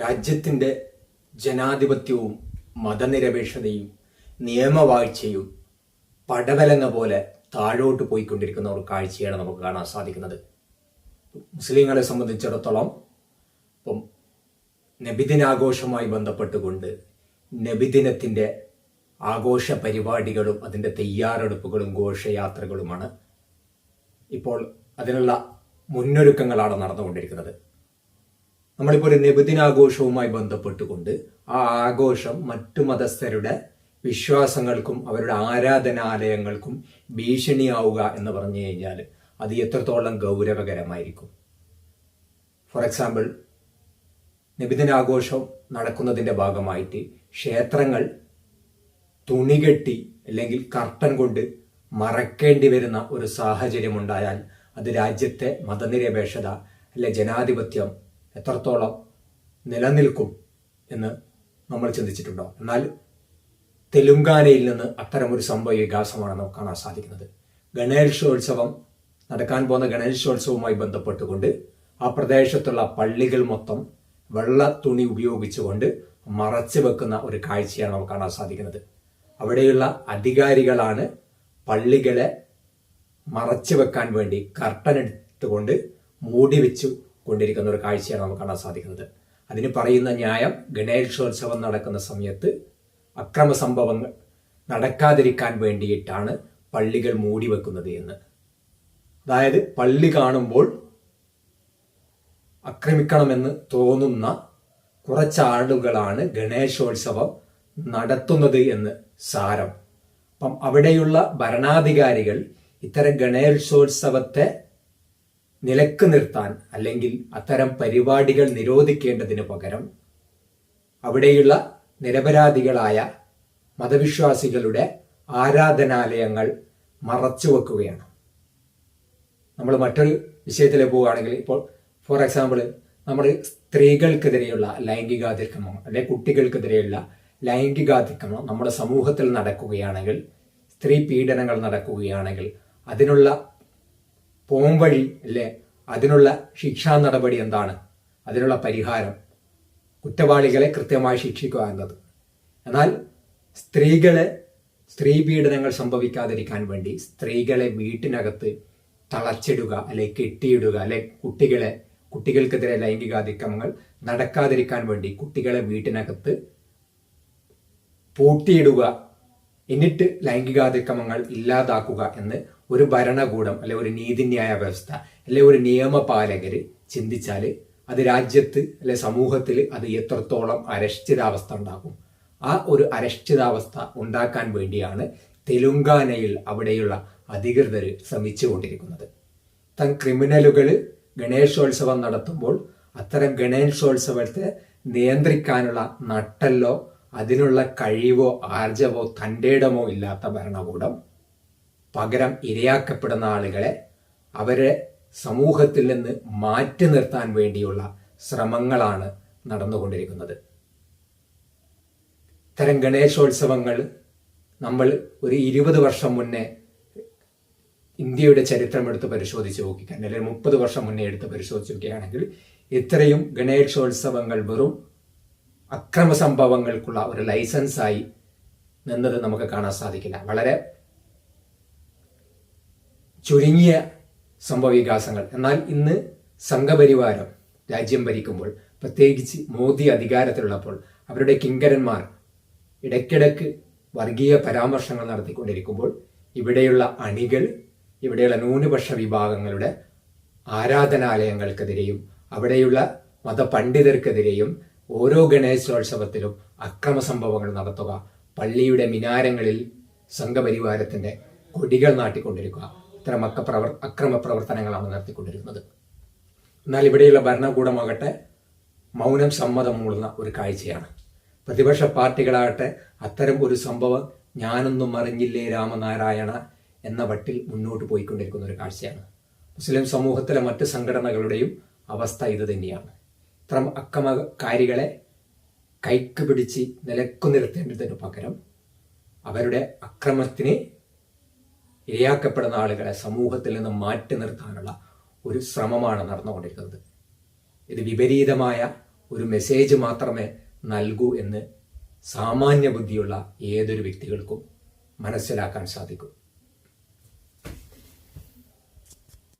രാജ്യത്തിന്റെ ജനാധിപത്യവും മതനിരപേക്ഷതയും നിയമവാഴ്ചയും പടവലങ്ങ പോലെ താഴോട്ട് പോയിക്കൊണ്ടിരിക്കുന്ന ഒരു കാഴ്ചയാണ് നമുക്ക് കാണാൻ സാധിക്കുന്നത്. മുസ്ലിങ്ങളെ സംബന്ധിച്ചിടത്തോളം ഇപ്പം നബിദിനാഘോഷവുമായി ബന്ധപ്പെട്ടുകൊണ്ട് നബിദിനത്തിന്റെ ആഘോഷ പരിപാടികളും അതിന്റെ തയ്യാറെടുപ്പുകളും ഘോഷയാത്രകളുമാണ് ഇപ്പോൾ അതിനുള്ള മുന്നൊരുക്കങ്ങളാണ് നടന്നുകൊണ്ടിരിക്കുന്നത്. നമ്മളിപ്പോൾ ഒരു നിബുദിനാഘോഷവുമായി ബന്ധപ്പെട്ടുകൊണ്ട് ആ ആഘോഷം മറ്റു മതസ്ഥരുടെ വിശ്വാസങ്ങൾക്കും അവരുടെ ആരാധനാലയങ്ങൾക്കും ഭീഷണിയാവുക എന്ന് പറഞ്ഞു കഴിഞ്ഞാൽ അത് എത്രത്തോളം ഗൗരവകരമായിരിക്കും? ഫോർ എക്സാമ്പിൾ നിബിദിനാഘോഷം നടക്കുന്നതിന്റെ ഭാഗമായിട്ട് ക്ഷേത്രങ്ങൾ തുണികെട്ടി അല്ലെങ്കിൽ കർട്ടൻ കൊണ്ട് മറക്കേണ്ടി വരുന്ന ഒരു സാഹചര്യം ഉണ്ടായാൽ അത് രാജ്യത്തെ മതനിരപേക്ഷത അല്ലെ ജനാധിപത്യം എത്രത്തോളം നിലനിൽക്കും എന്ന് നമ്മൾ ചിന്തിച്ചിട്ടുണ്ടോ എന്നാൽ തെലുങ്കാനയിൽ നിന്ന് അത്തരമൊരു സംഭവ വികാസമാണ് നമുക്ക് കാണാൻ സാധിക്കുന്നത്. ഗണേശോത്സവം നടക്കാൻ പോകുന്ന ഗണേശോത്സവവുമായി ബന്ധപ്പെട്ടുകൊണ്ട് ആ പ്രദേശത്തുള്ള പള്ളികൾ മൊത്തം വെള്ള തുണി ഉപയോഗിച്ചുകൊണ്ട് മറച്ചു വെക്കുന്ന ഒരു കാഴ്ചയാണ് നമുക്ക് കാണാൻ സാധിക്കുന്നത്. അവിടെയുള്ള അധികാരികളാണ് പള്ളികളെ മറച്ചു വെക്കാൻ വേണ്ടി കർട്ടൻ എടുത്തുകൊണ്ട് മൂടി വെച്ചു കൊണ്ടിരിക്കുന്ന ഒരു കാഴ്ചയാണ് നമുക്ക് കാണാൻ സാധിക്കുന്നത്. അതിന് പറയുന്ന ന്യായം ഗണേശോത്സവം നടക്കുന്ന സമയത്ത് അക്രമ സംഭവങ്ങൾ നടക്കാതിരിക്കാൻ വേണ്ടിയിട്ടാണ് പള്ളികൾ മൂടി വെക്കുന്നത് എന്ന്. അതായത് പള്ളി കാണുമ്പോൾ ആക്രമിക്കണമെന്ന് തോന്നുന്ന കുറച്ചാളുകളാണ് ഗണേശോത്സവം നടത്തുന്നത് എന്ന് സാരം. അപ്പം അവിടെയുള്ള ഭരണാധികാരികൾ ഇത്തരം ഗണേശോത്സവത്തെ നിലയ്ക്ക് നിർത്താൻ അല്ലെങ്കിൽ അത്തരം പരിപാടികൾ നിരോധിക്കേണ്ടതിന് പകരം അവിടെയുള്ള നിരപരാധികളായ മതവിശ്വാസികളുടെ ആരാധനാലയങ്ങൾ മറച്ചു വെക്കുകയാണ്. നമ്മൾ മറ്റൊരു വിഷയത്തിൽ പോവുകയാണെങ്കിൽ ഇപ്പോൾ ഫോർ എക്സാമ്പിൾ നമ്മൾ സ്ത്രീകൾക്കെതിരെയുള്ള ലൈംഗികാതിക്രമം അല്ലെ കുട്ടികൾക്കെതിരെയുള്ള ലൈംഗികാതിക്രമം നമ്മുടെ സമൂഹത്തിൽ നടക്കുകയാണെങ്കിൽ സ്ത്രീ പീഡനങ്ങൾ നടക്കുകയാണെങ്കിൽ അതിനുള്ള പോംവഴി അല്ലെ? അതിനുള്ള ശിക്ഷാ നടപടി എന്താണ്? അതിനുള്ള പരിഹാരം. കുറ്റവാളികളെ കൃത്യമായി ശിക്ഷിക്കുക എന്നത്. എന്നാൽ സ്ത്രീകളെ സ്ത്രീ പീഡനങ്ങൾ സംഭവിക്കാതിരിക്കാൻ വേണ്ടി സ്ത്രീകളെ വീട്ടിനകത്ത് തളച്ചിടുക അല്ലെ കെട്ടിയിടുക അല്ലെ കുട്ടികളെ കുട്ടികൾക്കെതിരെ ലൈംഗികാതിക്രമങ്ങൾ നടക്കാതിരിക്കാൻ വേണ്ടി കുട്ടികളെ വീട്ടിനകത്ത് പൂട്ടിയിടുക. എന്നിട്ട് ലൈംഗികാതിക്രമങ്ങൾ ഇല്ലാതാക്കുക എന്ന് ഒരു ഭരണകൂടം അല്ലെ ഒരു നീതിന്യായ വ്യവസ്ഥ അല്ലെ ഒരു നിയമപാലകര് ചിന്തിച്ചാൽ അത് രാജ്യത്ത് അല്ലെ സമൂഹത്തിൽ അത് എത്രത്തോളം അരക്ഷിതാവസ്ഥ ഉണ്ടാക്കും. ആ ഒരു അരക്ഷിതാവസ്ഥ ഉണ്ടാക്കാൻ വേണ്ടിയാണ് തെലുങ്കാനയിൽ അവിടെയുള്ള അധികൃതർ ശ്രമിച്ചുകൊണ്ടിരിക്കുന്നത്. തൻ ക്രിമിനലുകൾ ഗണേശോത്സവം നടത്തുമ്പോൾ അത്തരം ഗണേശോത്സവത്തെ നിയന്ത്രിക്കാനുള്ള നട്ടല്ലോ അതിനുള്ള കഴിവോ ആർജവോ തന്റെയിടമോ ഇല്ലാത്ത ഭരണകൂടം പകരം ഇരയാക്കപ്പെടുന്ന ആളുകളെ അവരെ സമൂഹത്തിൽ നിന്ന് മാറ്റി നിർത്താൻ വേണ്ടിയുള്ള ശ്രമങ്ങളാണ് നടന്നുകൊണ്ടിരിക്കുന്നത്. ഇത്തരം ഗണേശോത്സവങ്ങൾ നമ്മൾ ഒരു ഇരുപത് വർഷം മുന്നേ ഇന്ത്യയുടെ ചരിത്രം എടുത്ത് പരിശോധിച്ച് നോക്കിക്കാൻ അല്ലെങ്കിൽ മുപ്പത് വർഷം മുന്നേ എടുത്ത് പരിശോധിച്ച് നോക്കുകയാണെങ്കിൽ ഇത്രയും ഗണേശോത്സവങ്ങൾ വെറും അക്രമ സംഭവങ്ങൾക്കുള്ള ഒരു ലൈസൻസായി നിന്നത് നമുക്ക് കാണാൻ സാധിക്കില്ല. വളരെ ചുരുങ്ങിയ സംഭവവികാസങ്ങൾ. എന്നാൽ ഇന്ന് സംഘപരിവാരം രാജ്യം ഭരിക്കുമ്പോൾ പ്രത്യേകിച്ച് മോദി അധികാരത്തിലുള്ളപ്പോൾ അവരുടെ കിങ്കരന്മാർ ഇടയ്ക്കിടയ്ക്ക് വർഗീയ പരാമർശങ്ങൾ നടത്തിക്കൊണ്ടിരിക്കുമ്പോൾ ഇവിടെയുള്ള അണികൾ ഇവിടെയുള്ള ന്യൂനപക്ഷ വിഭാഗങ്ങളുടെ ആരാധനാലയങ്ങൾക്കെതിരെയും അവിടെയുള്ള മതപണ്ഡിതർക്കെതിരെയും ഓരോ ഗണേശോത്സവത്തിലും അക്രമ സംഭവങ്ങൾ നടത്തുക പള്ളിയുടെ മിനാരങ്ങളിൽ സംഘപരിവാരത്തിന്റെ കൊടികൾ നാട്ടിക്കൊണ്ടിരിക്കുക. ഇത്തരം അക്കപ്രവർ അക്രമ പ്രവർത്തനങ്ങളാണ് നടത്തിക്കൊണ്ടിരുന്നത് എന്നാൽ ഇവിടെയുള്ള ഭരണകൂടമാകട്ടെ മൗനം സമ്മതം മൂളുന്ന ഒരു കാഴ്ചയാണ്. പ്രതിപക്ഷ പാർട്ടികളാകട്ടെ അത്തരം ഒരു സംഭവം ഞാനൊന്നും അറിഞ്ഞില്ലേ രാമനാരായണ എന്ന വട്ടിൽ മുന്നോട്ട് പോയിക്കൊണ്ടിരിക്കുന്ന ഒരു കാഴ്ചയാണ്. മുസ്ലിം സമൂഹത്തിലെ മറ്റ് സംഘടനകളുടെയും അവസ്ഥ ഇത് തന്നെയാണ്. ഇത്തരം അക്രമകാരികളെ കൈക്ക് പിടിച്ച് നിലക്കു നിർത്തേണ്ടതിന് പകരം അവരുടെ അക്രമത്തിന് ഇരയാക്കപ്പെടുന്ന ആളുകളെ സമൂഹത്തിൽ നിന്ന് മാറ്റി നിർത്താനുള്ള ഒരു ശ്രമമാണ് നടന്നുകൊണ്ടിരിക്കുന്നത്. ഇത് വിപരീതമായ ഒരു മെസ്സേജ് മാത്രമേ നൽകൂ എന്ന് സാമാന്യ ബുദ്ധിയുള്ള ഏതൊരു വ്യക്തികൾക്കും മനസ്സിലാക്കാൻ സാധിക്കും.